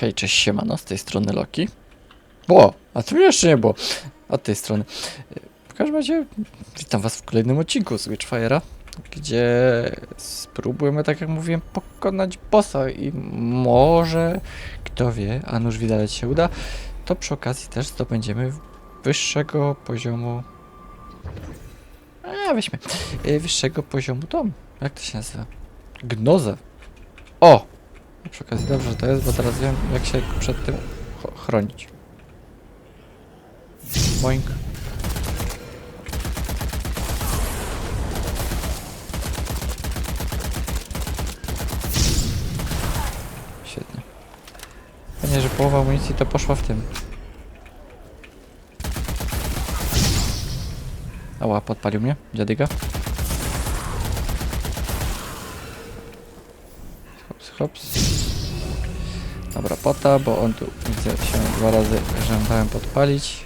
Hej, cześć, siemano, z tej strony Loki. O, a tu jeszcze nie było. Od tej strony. W każdym razie, witam was w kolejnym odcinku z Witchfire'a, gdzie spróbujemy, tak jak mówiłem, pokonać bossa i może, kto wie, a nuż widać się uda, to przy okazji też zdobędziemy wyższego poziomu... A, weźmy. y, Wyższego poziomu dom. Jak to się nazywa? Gnozę. O! Przy okazji dobrze to jest, bo teraz wiem jak się przed tym chronić. Boink. Świetnie. Fajnie, że połowa amunicji to poszła w tym. Ała, podpalił mnie, dziadyga. Hops. Dobra, pota, bo on tu widzę się dwa razy żądałem podpalić.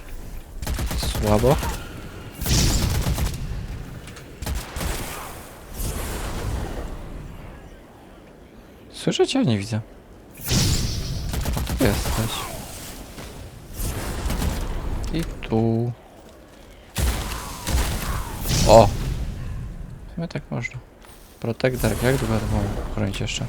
Słabo. Słyszę cię, nie widzę. O, tu jesteś. I tu. O! W sumie tak można. Protector, jak długo to mogę chronić jeszcze?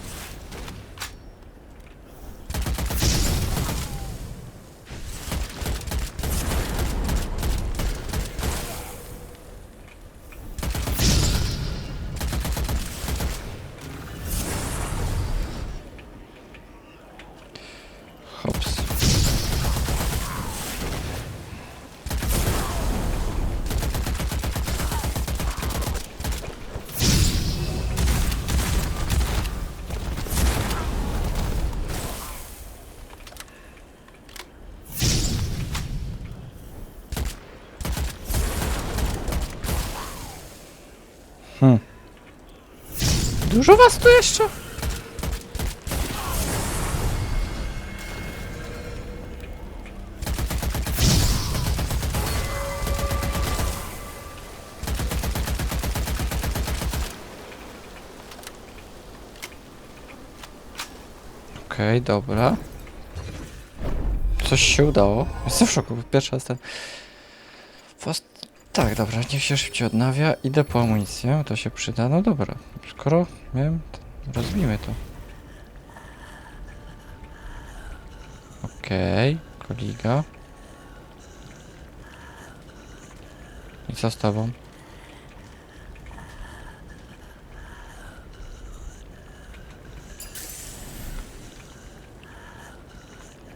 Hops. Hmm. Dużo was tu jeszcze? Okej, dobra. Coś się udało. Jestem w szoku, pierwszy raz ten... Tak, dobra, niech się szybciej odnawia. Idę po amunicję, to się przyda. No dobra, skoro miałem... to Rozbijmy to. Okej, koliga. I co z tobą?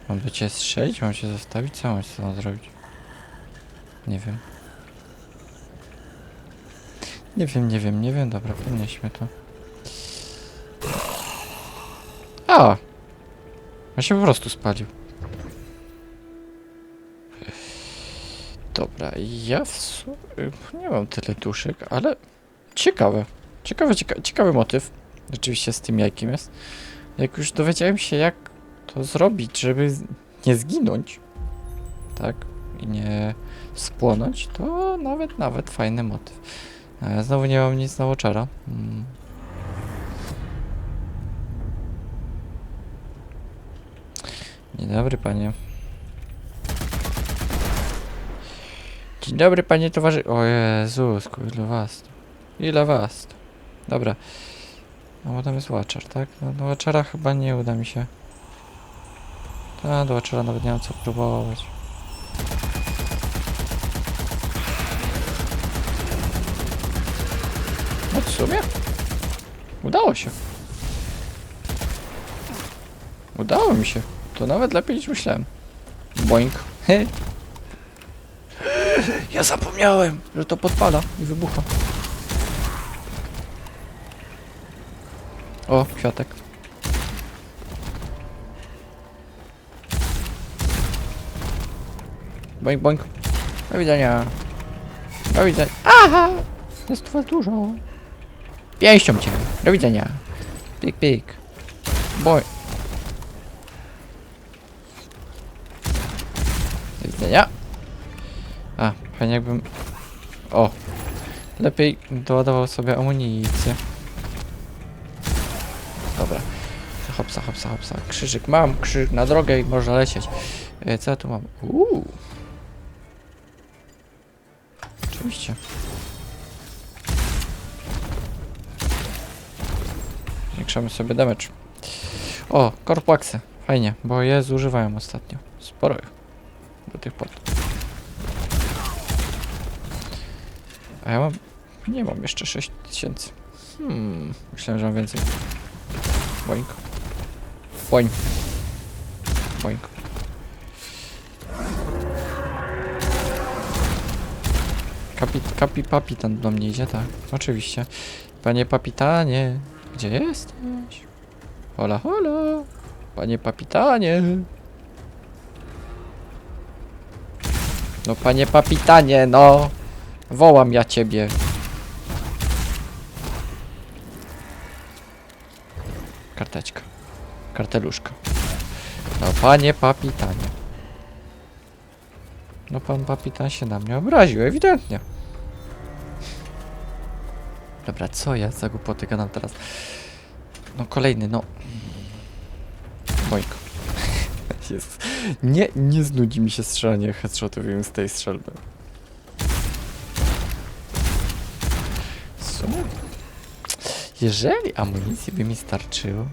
Mam do ciebie strzelić? Mam się zostawić? Co mam z zrobić? Nie wiem. Nie wiem, nie wiem, nie wiem. Dobra, podnieśmy to. A! On się po prostu spalił. Dobra, ja w sumie nie mam tyle duszek, ale ciekawe. Ciekawy, cieka ciekawy motyw. Rzeczywiście z tym jajkiem jest. Jak już dowiedziałem się, jak to zrobić, żeby nie zginąć, tak, i nie spłonąć, to nawet, nawet fajny motyw. Ja znowu nie mam nic na łoczara. Mm. Dzień dobry, panie. Dzień dobry, panie towarzy... O Jezus, ile was tu. Ile was tu. Dobra. No bo tam jest Watcher, tak? No do Watchera chyba nie uda mi się. Ta, do Watchera nawet nie mam co próbować. No w sumie. Udało się. Udało mi się. To nawet lepiej niż myślałem. Boink. Ja zapomniałem, że to podpala i wybucha. O, kwiatek. Boink, boink. Do widzenia. Do widzenia. Aha! Jest was dużo. Pięścią cię. Do widzenia. Pik, pik. Boj. Do widzenia. A, fajnie jakbym... O. Lepiej doładował sobie amunicję. Dobra. hopsa, hopsa, hopsa. Krzyżyk mam, krzyżyk na drogę i można lecieć. E, co ja tu mam? Uuu. Oczywiście. Zwiększamy sobie damage. O, korpłaksy. Fajnie, bo je zużywałem ostatnio. Sporo ich. Do tych pot. A ja mam... Nie mam jeszcze 6000. Hmm, myślałem, że mam więcej. Boink. Boink. Boink. Kapi, kapi, papitan do mnie idzie, tak. Oczywiście. Panie papitanie, gdzie jesteś? Hola, hola. Panie papitanie. No panie papitanie, no. Wołam ja ciebie. Karteczka. Karteluszka. No panie papitanie. No pan papitan się na mnie obraził, ewidentnie. Dobra, co ja za głupoty gadam teraz? No kolejny, no. Boink. Jest. Nie, nie znudzi mi się strzelanie headshotów z tej strzelby. Sumie, jeżeli amunicji by mi starczyło,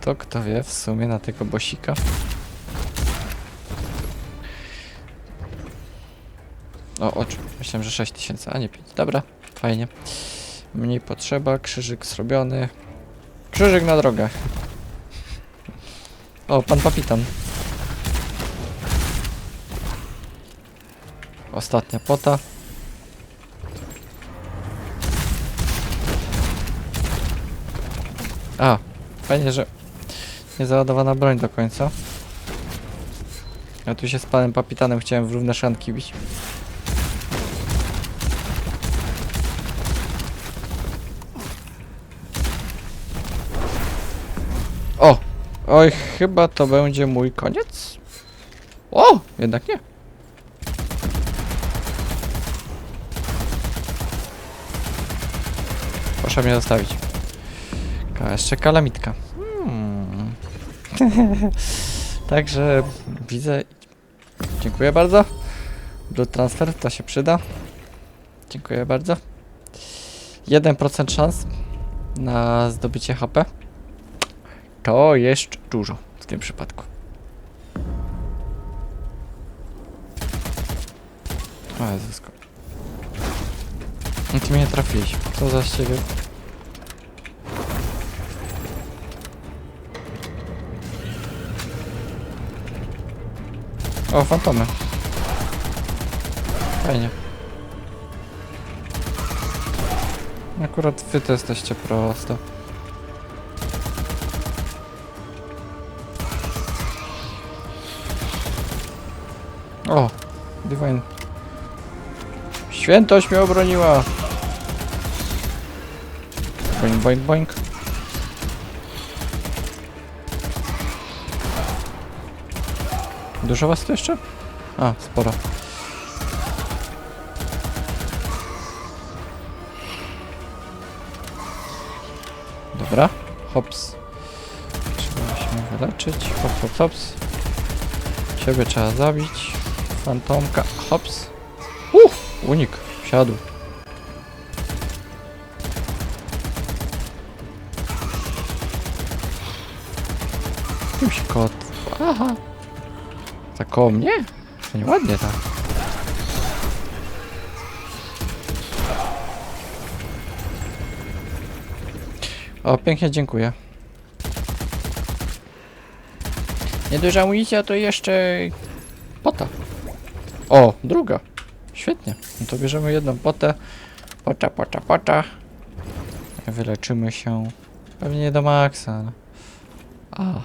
to kto wie, w sumie na tego bosika. O, oczu. Myślałem, że 6000, a nie 5. Dobra, fajnie. Mniej potrzeba, krzyżyk zrobiony. Krzyżyk na drogę. O, pan kapitan. Ostatnia pota. A, fajnie, że niezaładowana broń do końca. Ja tu się z panem kapitanem chciałem w równe szanki bić. Oj, chyba to będzie mój koniec. O! Jednak nie. Proszę mnie zostawić. Jeszcze kalamitka. Hmm. Także widzę. Dziękuję bardzo. Blood transfer to się przyda. Dziękuję bardzo. 1% szans na zdobycie HP. To jest dużo w tym przypadku. O Jezusko. No ty mnie trafiłeś. Co za ciebie? O, fantomy. Fajnie. Akurat wy to jesteście prosto. O, Divine. Świętość mnie obroniła. Boink, boink, boink. Dużo was tu jeszcze? A, sporo. Dobra, hops. Trzeba się wyleczyć. Hop, hop, hops. Ciebie trzeba zabić. Fantomka, hops. Uff, unik, wsiadł. Jakimś kot. Aha. Tak koło mnie? To nieładnie tak. O, pięknie dziękuję. Nieduża amunicja to jeszcze... O, druga. Świetnie. No to bierzemy jedną potę. Pota, pota, pota. Wyleczymy się. Pewnie nie do maksa. No. A,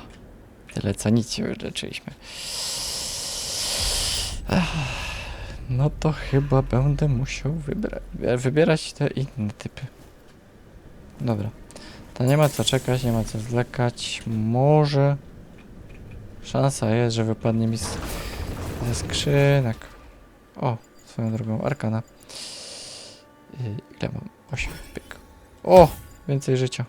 tyle co nic się wyleczyliśmy. No to chyba będę musiał wybra wybierać te inne typy. Dobra. To nie ma co czekać, nie ma co zwlekać. Może szansa jest, że wypadnie mi z, ze skrzynek. O, swoją drogą arkana. I ile mam? 8 pyk. O, więcej życia.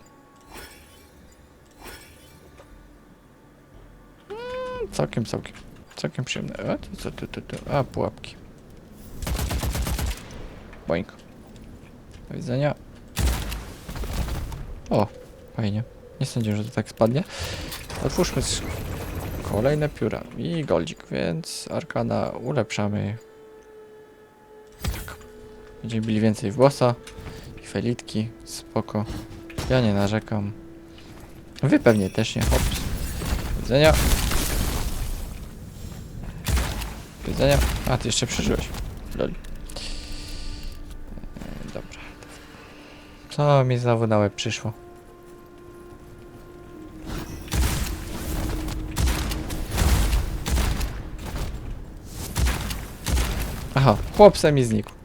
całkiem, całkiem, całkiem przyjemne. A, to co tu, tu, tu? A, pułapki. Boink. Do widzenia. O, fajnie. Nie sądziłem, że to tak spadnie. Otwórzmy kolejne pióra i goldzik, więc arkana ulepszamy. Będziemy mieli więcej w bossa i felitki, spoko. Ja nie narzekam. Wy pewnie też nie. Hops. Do widzenia. A, ty jeszcze przeżyłeś. Lol. E, Dobra. Co mi znowu na łeb przyszło? Aha, chłopca mi znikł.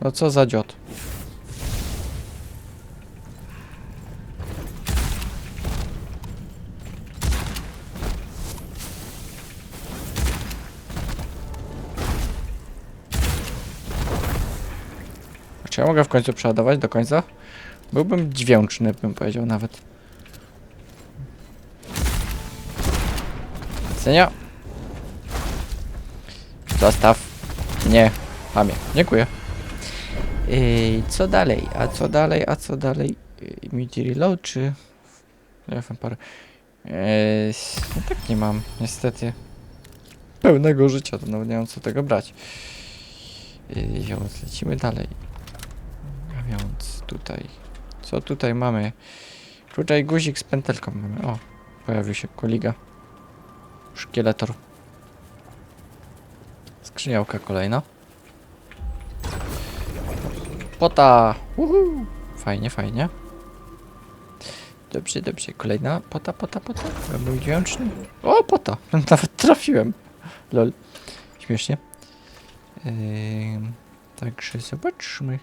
No co za dziot. Czy ja mogę w końcu przeładować do końca? Byłbym dźwięczny, bym powiedział nawet. Cenia. Zostaw. Nie. Mamie. Dziękuję. Ej, co dalej? A co dalej? A co dalej? Ej, Midi reload czy... Nie wiem, parę. Ej, no tak nie mam, niestety. Pełnego życia, to nawet nie mam co tego brać. Ej, więc lecimy dalej. A więc tutaj... Co tutaj mamy? Tutaj guzik z pętelką mamy. O, pojawił się koliga. Szkieletor. Skrzyniałka kolejna. Pota! Uhu. Fajnie, fajnie. Dobrze, dobrze. Kolejna pota, pota, pota. Ja Był dźwięczny. O, pota! Nawet trafiłem. Lol. Śmiesznie. Ym, także zobaczmy.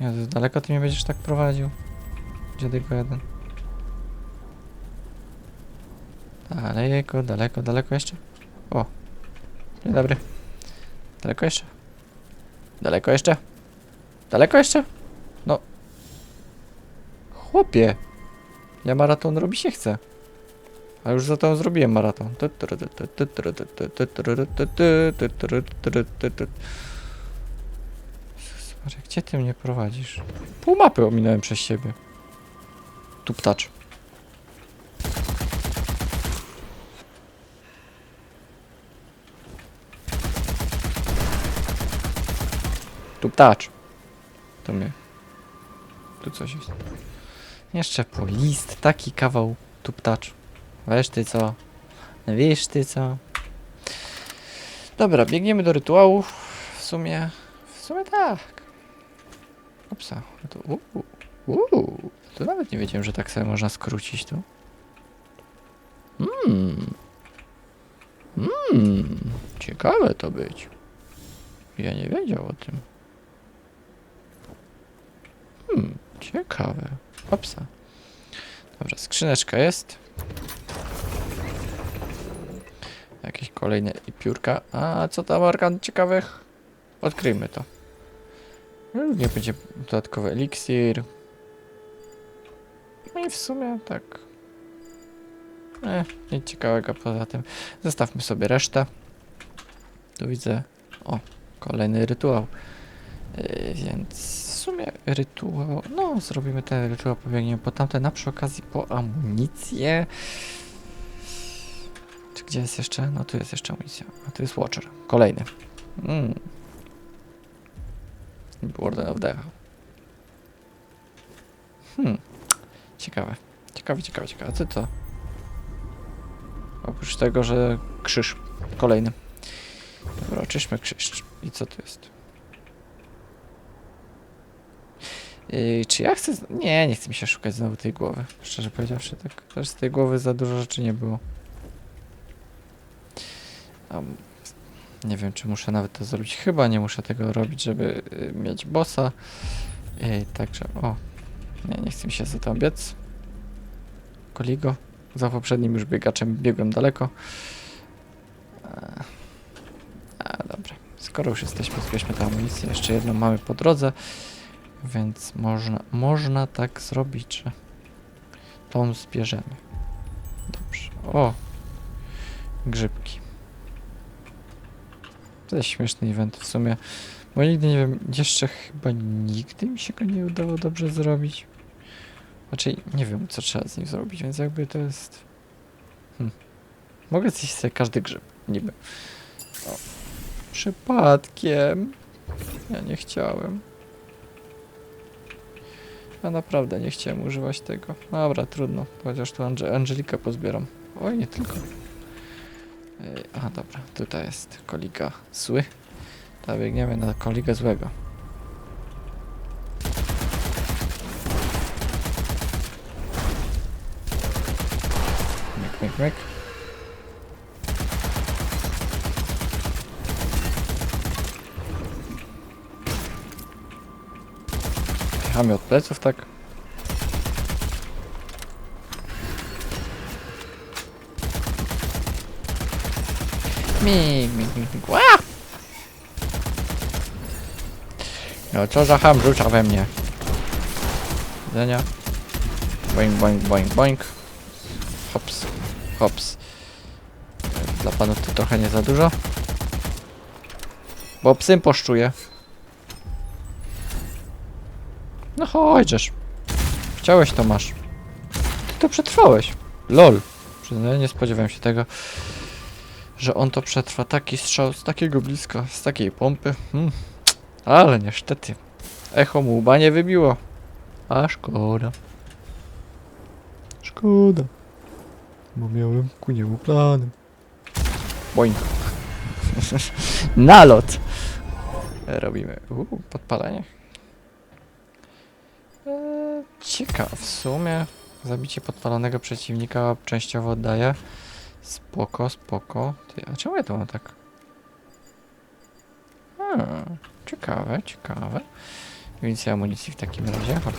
Ja daleko ty mnie będziesz tak prowadził. Dziadyko jeden. Daleko, daleko, daleko jeszcze. O. Dzień dobry. Daleko jeszcze? Daleko jeszcze? Daleko jeszcze? No. Chłopie. Ja maraton robić się chcę. A już za to zrobiłem maraton. Maria, Gdzie ty mnie prowadzisz? Pół mapy ominąłem przez siebie. Tu ptacz. Tu ptacz. To mnie. Tu coś jest. Jeszcze po list, taki kawał tu ptacz. Wiesz ty co? Wiesz ty co? Dobra, biegniemy do rytuałów. W sumie, w sumie tak. Upsa, to to nawet nie wiedziałem, że tak sobie można skrócić tu. Mmm. Mmm. Ciekawe to być. Ja nie wiedział o tym. Hmm, ciekawe. Opsa. Dobra, skrzyneczka jest. Jakieś kolejne i piórka. A co tam organ ciekawych? Odkryjmy to. Nie będzie dodatkowy eliksir. No i w sumie tak. Eh, nic ciekawego poza tym. Zostawmy sobie resztę. Tu widzę. O, kolejny rytuał. Yy, więc w sumie rytuał. No, zrobimy ten rytuał, pobiegniemy po tamte, na przy okazji po amunicję. Czy gdzie jest jeszcze? No tu jest jeszcze amunicja. A tu jest Watcher. Kolejny. Mm. Warden of Death. Hmm. Ciekawe. Ciekawe, ciekawe, ciekawe. Co to? Oprócz tego, że krzyż. Kolejny. Dobra, oczyśmy krzyż. I co tu jest? Yy, czy ja chcę... Nie, nie chce mi się szukać znowu tej głowy. Szczerze powiedziawszy, tak. Też z tej głowy za dużo rzeczy nie było. Nie wiem, czy muszę nawet to zrobić. Chyba nie muszę tego robić, żeby y, mieć bossa. Yy, także, o. Nie, nie chce mi się za to biec. Koligo. Za poprzednim już biegaczem biegłem daleko. A, a dobra. Skoro już jesteśmy, zbierzmy tę amunicję. Jeszcze jedną mamy po drodze. Więc można, można tak zrobić, że tą zbierzemy. Dobrze. O! Grzybki. To jest śmieszny event w sumie. Bo nigdy nie wiem, jeszcze chyba nigdy mi się go nie udało dobrze zrobić. Raczej nie wiem, co trzeba z nim zrobić, więc jakby to jest... Hm. Mogę zjeść sobie każdy grzyb, niby. O. Przypadkiem. Ja nie chciałem. Ja naprawdę nie chciałem używać tego. Dobra, trudno. Chociaż tu Ange Angelikę pozbieram. Oj, nie tylko. Ej, Aha, dobra. Tutaj jest kolika zły. To biegniemy na koligę złego. Myk, myk, myk. Pchamy od pleców, tak? Mik, mik, mik, mik. Ła! No co za ham rzuca we mnie? Widzenia. Boing, boing, boing, boing. Hops, hops. Dla panów to trochę nie za dużo. Bo psym poszczuje. No chodźesz. Chciałeś to masz. Ty to przetrwałeś. LOL. Nie spodziewałem się tego, że on to przetrwa. Taki strzał z takiego bliska, z takiej pompy. Hmm. Ale niestety. Echo mu łba nie wybiło. A szkoda. Szkoda. Bo miałem ku niemu plany. Boing. Nalot. Robimy. Uuu, podpalenie. Ciekaw, w sumie zabicie podpalonego przeciwnika częściowo oddaje. Spoko, spoko. Ty, a czemu ja to mam tak? Hmm, ciekawe, ciekawe. Więcej amunicji w takim razie. Hop.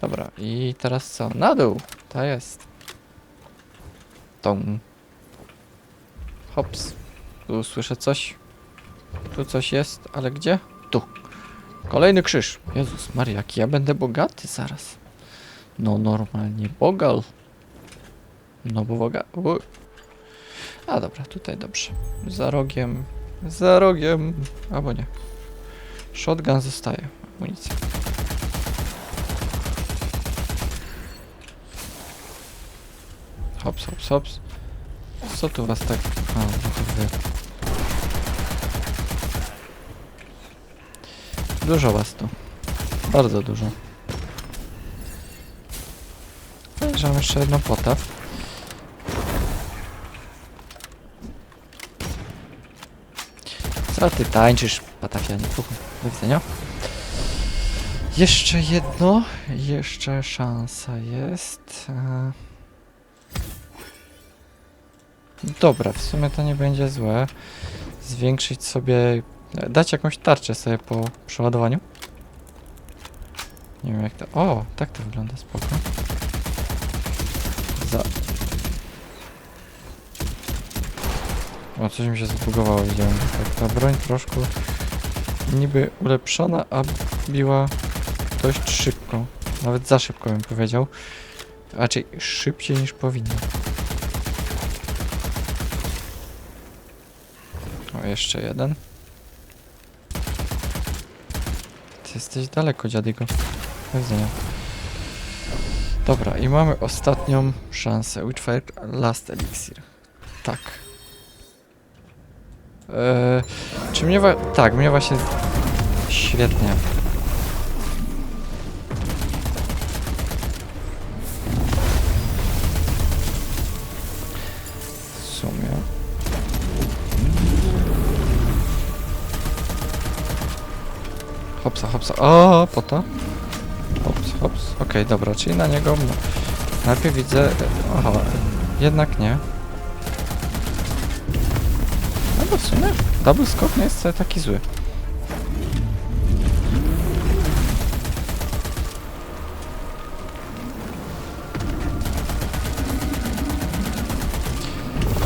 Dobra, i teraz co? Na dół! To jest. Tą. Hops. Tu słyszę coś. Tu coś jest, ale gdzie? Tu. Kolejny krzyż. Jezus Maria, jaki ja będę bogaty zaraz. No normalnie bogal. No bo boga... bo- A dobra, tutaj dobrze. Za rogiem. Za rogiem. Albo nie. Shotgun zostaje. Amunicja. Hops, hops, hops. Co tu was tak... A, no to wy. Dużo was tu. Bardzo dużo. Mam jeszcze jedną potę. Co ty tańczysz, patafianie? Fuchu. Do widzenia. Jeszcze jedno. Jeszcze szansa jest. E... Dobra, w sumie to nie będzie złe. Zwiększyć sobie... Dać jakąś tarczę sobie po przeładowaniu. Nie wiem jak to... O, tak to wygląda, spoko. Za... O, coś mi się zbugowało, widziałem. Tak, ta broń troszkę niby ulepszona, a biła dość szybko. Nawet za szybko bym powiedział. Raczej szybciej niż powinno. O, jeszcze jeden. Ty jesteś daleko, dziadygo. Do. Dobra, i mamy ostatnią szansę. Witchfire Last Elixir. Tak. Eee, czy mnie wa- Tak, mnie właśnie... Świetnie. W sumie... Hopsa, hopsa. O, po to. Hops, hops. Okej, dobra, czyli na niego... Najpierw widzę... Aha, jednak nie. No bo w sumie double skok nie jest taki zły.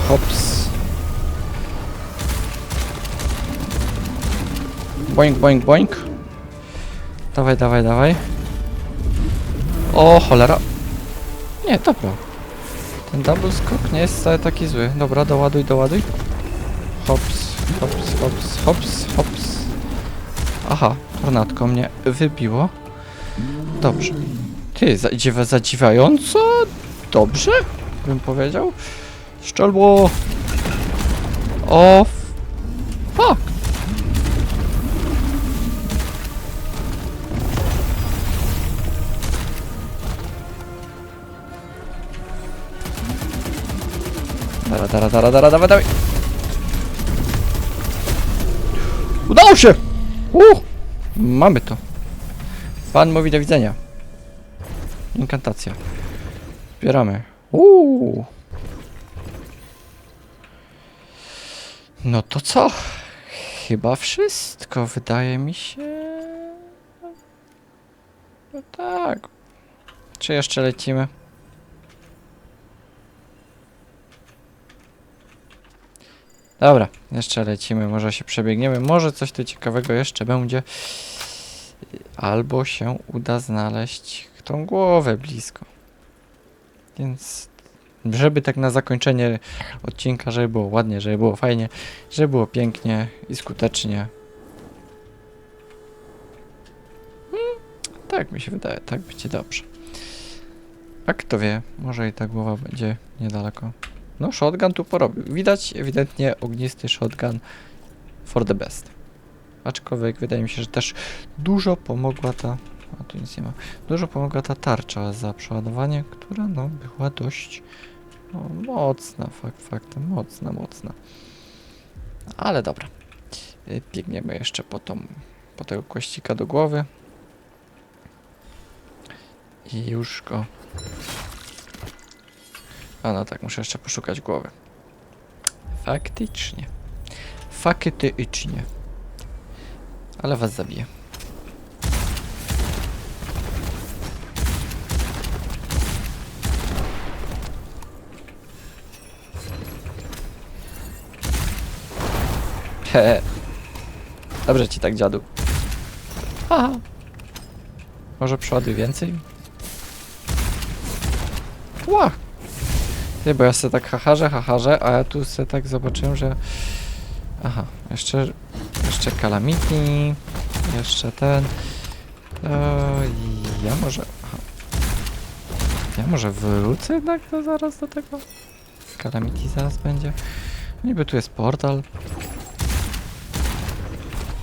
Hops. Boing, boing, boing. Dawaj, dawaj, dawaj. O, cholera. Nie, dobra. Ten double skok nie jest wcale taki zły. Dobra, doładuj, doładuj. Hops, hops, hops, hops, hops. Aha, tornadko mnie wybiło. Dobrze. Ty, zadziwa, zadziwiająco dobrze, bym powiedział. Szczelbo! O, fuck! Dara, dara, dara, dawaj, dawaj! Udało się! Uh! Mamy to. Pan mówi do widzenia. Inkantacja. Zbieramy. Uuu. No to co? Chyba wszystko, wydaje mi się. No tak. Czy jeszcze lecimy? Dobra, jeszcze lecimy, może się przebiegniemy, może coś tu ciekawego jeszcze będzie. Albo się uda znaleźć tą głowę blisko. Więc żeby tak na zakończenie odcinka, żeby było ładnie, żeby było fajnie, żeby było pięknie i skutecznie. Hmm, tak mi się wydaje, tak będzie dobrze. A kto wie, może i ta głowa będzie niedaleko. No, shotgun tu porobił. Widać ewidentnie ognisty shotgun for the best. Aczkolwiek wydaje mi się, że też dużo pomogła ta. A tu nic nie ma. Dużo pomogła ta tarcza za przeładowanie, która no była dość no, mocna, fakt faktem, mocna, mocna. Ale dobra. Y, Biegniemy jeszcze po tą, po tego kościka do głowy. I już go. A no tak, muszę jeszcze poszukać głowy. Faktycznie. Faktycznie. Ale was zabiję. Hehe. Dobrze ci tak, dziadu. Aha. Może przeładuj więcej? Ła! Nie, bo ja se tak hacharzę, hacharzę, a ja tu se tak zobaczyłem, że... Aha, jeszcze... Jeszcze Calamity, jeszcze ten... To ja może... Aha. Ja może wrócę jednak to zaraz do tego? Calamity zaraz będzie. Niby tu jest portal.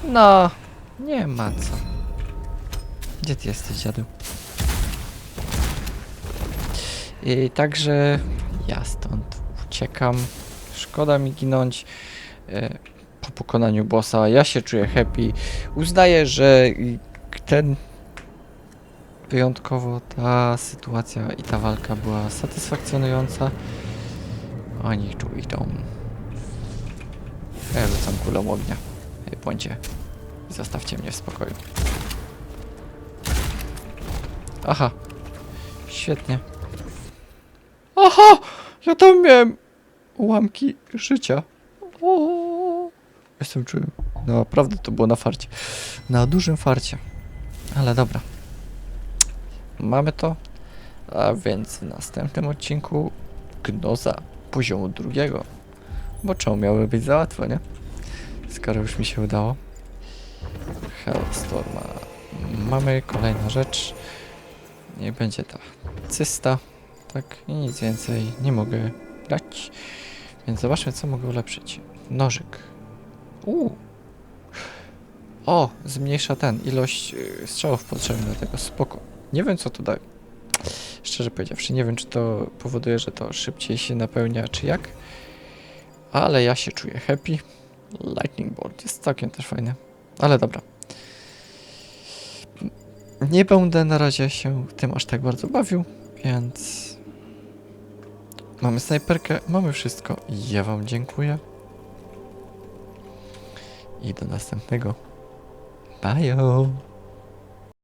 No, nie ma co. Gdzie ty jesteś, dziadu? I także ja stąd uciekam. Szkoda mi ginąć e, po pokonaniu bossa. Ja się czuję happy. Uznaję, że ten wyjątkowo ta sytuacja i ta walka była satysfakcjonująca. Oni tu idą. Ja rzucam kulą ognia. Ej, Bądźcie. I zostawcie mnie w spokoju. Aha. Świetnie. Aha! Ja tam miałem ułamki życia. O, Jestem czuły. No naprawdę to było na farcie. Na dużym farcie. Ale dobra. Mamy to. A więc w następnym odcinku Gnoza poziomu drugiego. Bo czemu miały być za łatwo, nie? Skoro już mi się udało. Hellstorma. Mamy kolejna rzecz. Niech będzie ta cysta. Tak, i nic więcej nie mogę dać. Więc zobaczmy, co mogę ulepszyć. Nożyk. Uuu. O, zmniejsza ten, ilość y, strzałów potrzebnych do tego. Spoko. Nie wiem, co to daje. Szczerze powiedziawszy, nie wiem, czy to powoduje, że to szybciej się napełnia, czy jak. Ale ja się czuję happy. Lightning Bolt jest całkiem też fajny. Ale dobra. Nie będę na razie się tym aż tak bardzo bawił, więc... Mamy snajperkę, mamy wszystko. Ja wam dziękuję. I do następnego. Bye.